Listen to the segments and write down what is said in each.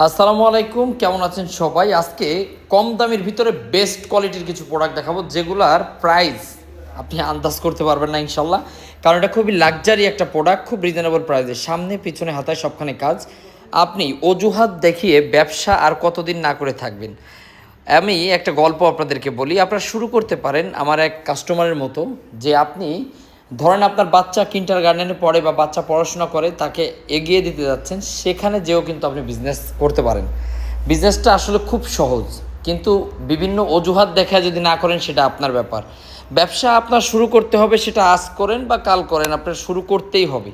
আসসালামু আলাইকুম, কেমন আছেন সবাই? আজকে কম দামের ভিতরে বেস্ট কোয়ালিটির কিছু প্রোডাক্ট দেখাবো, যেগুলার প্রাইস আপনি আন্দাজ করতে পারবেন না ইনশাল্লাহ। কারণ এটা খুবই লাক্সারি একটা প্রোডাক্ট খুব রিজনেবল প্রাইসে সামনে, পিছনে, হাতায় সবখানে কাজ। আপনি অজুহাত দেখিয়ে ব্যবসা আর কতদিন না করে থাকবেন। আমি একটা গল্প আপনাদেরকে বলি। আপনারা শুরু করতে পারেন আমার এক কাস্টমারের মতো, যে আপনি ধরেন আপনার বাচ্চা কিন্টার গার্ডেনে পড়ে বা বাচ্চা পড়াশোনা করে, তাকে এগিয়ে দিতে যাচ্ছেন, সেখানে যেও কিন্তু আপনি বিজনেস করতে পারেন। বিজনেসটা আসলে খুব সহজ, কিন্তু বিভিন্ন অজুহাত দেখা যদি না করেন, সেটা আপনার ব্যাপার। ব্যবসা আপনার শুরু করতে হবে, সেটা আজ করেন বা কাল করেন, আপনার শুরু করতেই হবে।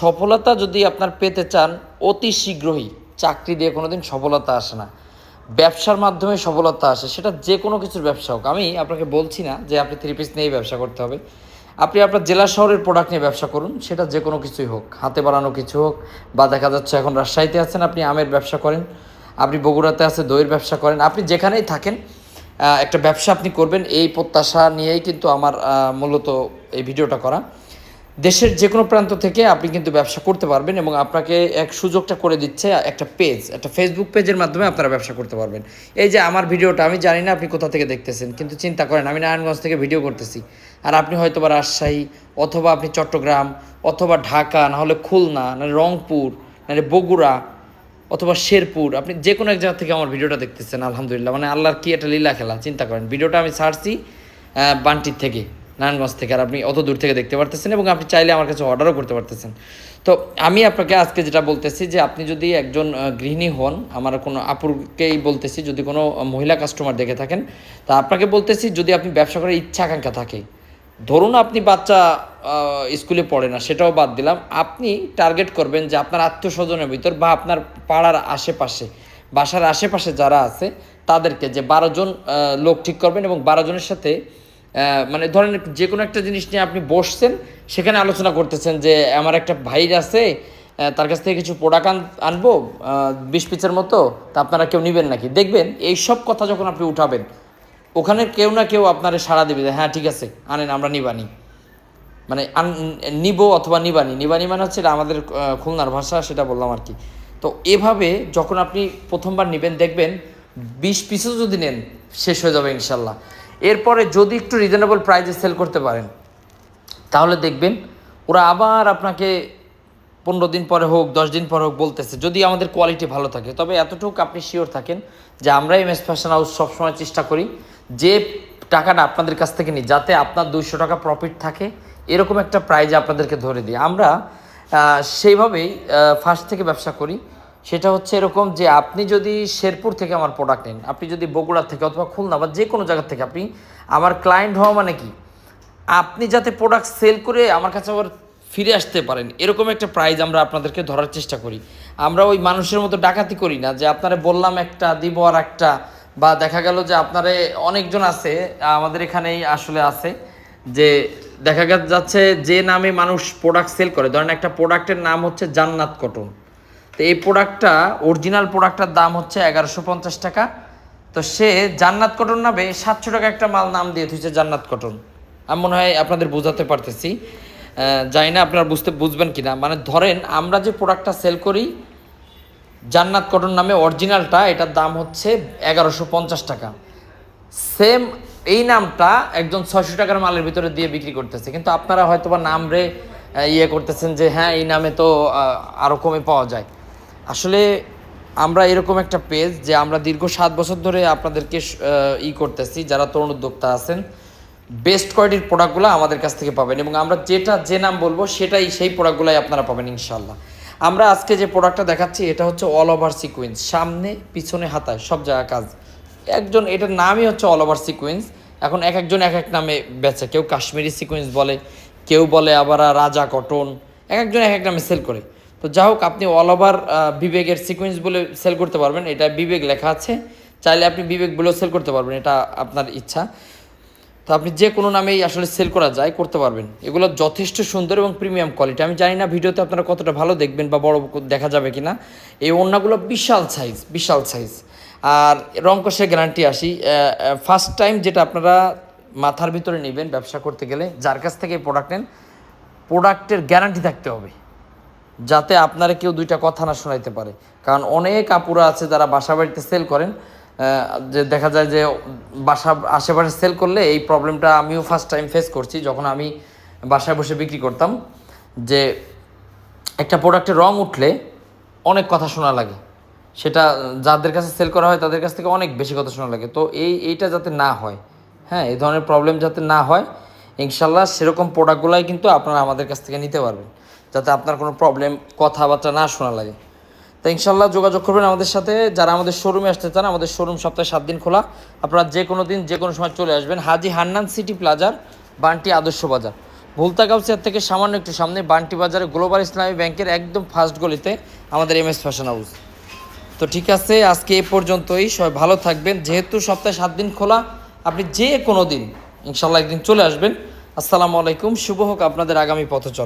সফলতা যদি আপনার পেতে চান, অতি শীঘ্রই চাকরি দিয়ে কোনোদিন সফলতা আসে না। ব্যবসার মাধ্যমে সফলতা আসে, সেটা যে কোনো কিছুর ব্যবসা হোক। আমি আপনাকে বলছি না যে আপনি থ্রি পিস নিয়েই ব্যবসা করতে হবে। আপনি আপনার জেলা শহরের প্রোডাক্ট নিয়ে ব্যবসা করুন, সেটা যে কোনো কিছুই হোক, হাতে বানানো কিছু হোক, বা দেখা যাচ্ছে এখন রাজশাহীতে আছেন আপনি, আমের ব্যবসা করেন, আপনি বগুড়াতে আছে দইয়ের ব্যবসা করেন, আপনি যেখানেই থাকেন একটা ব্যবসা আপনি করবেন, এই প্রত্যাশা নিয়েই কিন্তু আমার মূলত এই ভিডিওটা করা। দেশের যে কোনো প্রান্ত থেকে আপনি কিন্তু ব্যবসা করতে পারবেন এবং আপনাকে এক সুযোগটা করে দিচ্ছে একটা পেজ একটা ফেসবুক পেজের মাধ্যমে আপনারা ব্যবসা করতে পারবেন। এই যে আমার ভিডিওটা, আমি জানি না আপনি কোথা থেকে দেখতেছেন, কিন্তু চিন্তা করেন, আমি নারায়ণগঞ্জ থেকে ভিডিও করতেছি। আর আপনি হয়তো বা রাজশাহী, অথবা আপনি চট্টগ্রাম, অথবা ঢাকা নাহলে খুলনা নাহলে রংপুর নাহলে বগুড়া, অথবা শেরপুর, আপনি যে কোনো এক জায়গা থেকে আমার ভিডিওটা দেখতেছেন, আলহামদুলিল্লাহ। মানে আল্লাহর কি একটা লীলা খেলা, চিন্তা করেন। ভিডিওটা আমি ছাড়ছি বান্টির থেকে। নারায়ণগঞ্জ থেকে, আর আপনি অত দূর থেকে দেখতে পারতেছেন এবং আপনি চাইলে আমার কাছে অর্ডারও করতে পারতেছেন। তো আমি আপনাকে আজকে যেটা বলতেছি যে আপনি যদি একজন গৃহিণী হন, আমার কোনো আপুরকেই বলতেছি, যদি কোনো মহিলা কাস্টমার দেখে থাকেন, তা আপনাকে বলতেছি যদি আপনি ব্যবসা করার ইচ্ছা আকাঙ্ক্ষা থাকে। ধরুন আপনি বাচ্চা স্কুলে পড়ে না, সেটাও বাদ দিলাম। আপনি টার্গেট করবেন যে আপনার আত্মীয় স্বজনের ভিতর বা আপনার পাড়ার আশেপাশে, বাসার আশেপাশে যারা আছে, তাদেরকে যে বারো জন লোক ঠিক করবেন এবং বারো জনের সাথে মানে ধরেন যে কোনো একটা জিনিস নিয়ে আপনি বসছেন, সেখানে আলোচনা করতেছেন যে আমার একটা ভাই আছে তার কাছ থেকে কিছু প্রোডাক্ট আন আনব বিশ পিসের মতো, তা আপনারা কেউ নেবেন নাকি? দেখবেন এই সব কথা যখন আপনি উঠাবেন, ওখানে কেউ না কেউ আপনারে সাড়া দেবে হ্যাঁ ঠিক আছে, আনেন, আমরা নিবানি। মানে নিব অথবা নিবানি। নিবানি মানে হচ্ছে আমাদের খুলনার ভাষা, সেটা বললাম আর কি। তো এভাবে যখন আপনি প্রথমবার নেবেন, দেখবেন বিশ পিসও যদি নেন, শেষ হয়ে যাবে ইনশাল্লাহ। এরপরে যদি একটু রিজনেবল প্রাইসে সেল করতে পারেন, তাহলে দেখবেন ওরা আবার আপনাকে পনেরো দিন পরে হোক, দশ দিন পরে হোক বলতেছে, যদি আমাদের কোয়ালিটি ভালো থাকে। তবে এতটুকু আপনি শিওর থাকেন যে আমরা এম এস ফ্যাশন হাউস সবসময় চেষ্টা করি যে টাকাটা আপনাদের কাছ থেকে নিই, যাতে আপনার দুইশো টাকা প্রফিট থাকে, এরকম একটা প্রাইজ আপনাদেরকে ধরে দিই। আমরা সেইভাবেই ফার্স্ট থেকে ব্যবসা করি। সেটা হচ্ছে এরকম যে আপনি যদি শেরপুর থেকে আমার প্রোডাক্ট নেন, আপনি যদি বগুড়া থেকে অথবা খুলনা বা যে কোনো জায়গা থেকে আপনি আমার ক্লায়েন্ট হওয়া মানে কি? আপনি যাতে প্রোডাক্ট সেল করে আমার কাছে আবার ফিরে আসতে পারেন, এরকম একটা প্রাইজ আমরা আপনাদেরকে ধরার চেষ্টা করি। আমরা ওই মানুষের মতো ডাকাতি করি না যে আপনারা বললাম একটা, দিব আর একটা, বা দেখা গেল যে আপনারে অনেকজন আছে, আমাদের এখানেই আসলে আছে, যে দেখা যাচ্ছে যে নামে মানুষ প্রোডাক্ট সেল করে। ধরেন একটা প্রোডাক্টের নাম হচ্ছে জান্নাত কটন তো এই প্রোডাক্টটা অরিজিনাল প্রোডাক্টটার দাম হচ্ছে এগারোশো পঞ্চাশ টাকা। তো সে জান্নাত কটন নামে সাতশো টাকা একটা মাল নাম দিয়ে থুইছে জান্নাত কটন আমি মনে হয় আপনাদের বোঝাতে পারতেছি। জানি না আপনারা বুঝতে, বুঝবেন কি না মানে ধরেন, আমরা যে প্রোডাক্টটা সেল করি, জান্নাত কটন নামে অরিজিনালটা এটার দাম হচ্ছে এগারোশো পঞ্চাশ টাকা। সেম এই নামটা একজন ছয়শো টাকার মালের ভিতরে দিয়ে বিক্রি করতেছে। কিন্তু আপনারা হয়তো বা নাম রে ইয়ে করতেছেন যে হ্যাঁ এই নামে তো আরও কমে পাওয়া যায়। আসলে আমরা এরকম একটা পেজ যে আমরা দীর্ঘ সাত বছর ধরে আপনাদেরকে ই করতেছি, যারা তরুণ উদ্যোক্তা আছেন বেস্ট কোয়ালিটির প্রোডাক্টগুলো আমাদের কাছ থেকে পাবেন এবং আমরা যেটা, যে নাম বলব সেটাই সেই প্রোডাক্টগুলাই আপনারা পাবেন ইনশাল্লাহ আমরা আজকে যে প্রোডাক্টটা দেখাচ্ছি, এটা হচ্ছে অল ওভার সিকুয়েন্স সামনে, পিছনে, হাতায়, সব জায়গায় কাজ। একজন, এটার নামই হচ্ছে অল ওভার সিকুয়েন্স এখন এক একজন এক এক নামে বেচে। কেউ কাশ্মীরি সিকুয়েন্স বলে, কেউ বলে আবার রাজা কটন, এক একজন এক এক নামে সেল করে। তো যা হোক, আপনি অল ওভার বিবেকের সিকুয়েন্স বলে সেল করতে পারবেন। এটা বিবেক লেখা আছে। চাইলে আপনি বিবেক বলেও সেল করতে পারবেন, এটা আপনার ইচ্ছা। তো আপনি যে কোনো নামেই আসলে সেল করা যায়, করতে পারবেন। এগুলো যথেষ্ট সুন্দর এবং প্রিমিয়াম কোয়ালিটি আমি জানি না ভিডিওতে আপনারা কতটা ভালো দেখবেন বা বড় দেখা যাবে কি না এই ওড়নাগুলো বিশাল সাইজ বিশাল সাইজ আর রং কষে গ্যারান্টি আসি ফার্স্ট টাইম যেটা আপনারা মাথার ভিতরে নেবেন ব্যবসা করতে গেলে, যার কাছ থেকে প্রোডাক্ট নেন প্রোডাক্টের গ্যারান্টি থাকতে হবে। যাতে আপনারা কেউ দুইটা কথা না শোনাইতে পারে। কারণ অনেক আপুরা আছে যারা বাসা বাড়িতে সেল করেন যে দেখা যায় যে বাসা আশেপাশে সেল করলে এই প্রবলেমটা আমিও ফার্স্ট টাইম ফেস করছি, যখন আমি বাসায় বসে বিক্রি করতাম, যে একটা প্রোডাক্টের রং উঠলে অনেক কথা শোনা লাগে। সেটা যাদের কাছে সেল করা হয় তাদের কাছ থেকে অনেক বেশি কথা শোনা লাগে। তো এই, এইটা যাতে না হয় হ্যাঁ এই ধরনের প্রবলেম যাতে না হয়, ইনশাল্লাহ সেরকম প্রোডাক্টগুলাই কিন্তু আপনারা আমাদের কাছ থেকে নিতে পারবেন। যাতে আপনার কোনো প্রবলেম কথাবার্তা না শোনা লাগে। তো ইনশাল্লাহ যোগাযোগ করবেন আমাদের সাথে। যারা আমাদের শোরুমে আসতে চান, আমাদের শোরুম সপ্তাহে সাত দিন খোলা। আপনারা যে কোনো দিন, যে কোনো সময় চলে আসবেন। হাজি হান্নান সিটি প্লাজার বান্টি আদর্শ বাজার। ভুলতা কাউসিয়ার থেকে সামান্য একটু সামনে বান্টি বাজারে গ্লোবাল ইসলামী ব্যাংকের একদম ফার্স্ট গলিতে আমাদের এম এস ফ্যাশন হাউস তো ঠিক আছে, আজকে এ পর্যন্তই। সবাই ভালো থাকবেন। যেহেতু সপ্তাহে সাত দিন খোলা, আপনি যে কোনো দিন, ইনশাল্লাহ একদিন চলে আসবেন। আসসালামু আলাইকুম। শুভ হোক আপনাদের আগামী পথ চল